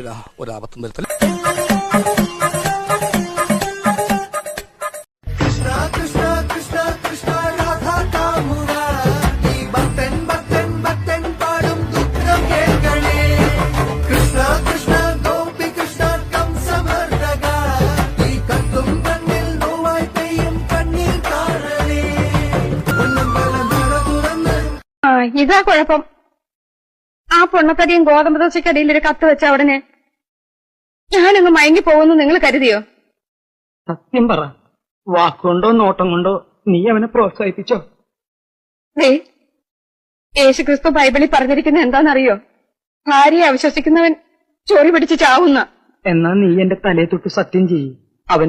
ഒരു ഒരാപത്തും ആ ഇതാ കുഴപ്പം. ആ പൊണ്ണത്തടിയും ഗോതമ്പ് ദോശക്കടിയിൽ ഒരു കത്ത് വെച്ച ഉടനെ ഞാനങ്ങ് മയങ്ങി പോകുന്നു നിങ്ങൾ കരുതിയോ? സത്യം പറ. വാക്കുകൊണ്ടോ നോട്ടം കൊണ്ടോ നീ അവനെ പ്രോത്സാഹിപ്പിച്ചോ? യേശു ക്രിസ്തു ബൈബിളിൽ പറഞ്ഞിരിക്കുന്ന എന്താണെന്നറിയോ? ഭാര്യയെ അവിശ്വസിക്കുന്നവൻ ചൊറി പിടിച്ച് ചാവുന്ന. എന്നാ നീ എന്റെ തലയെ തൊട്ട് സത്യം ചെയ്യും. അവൻ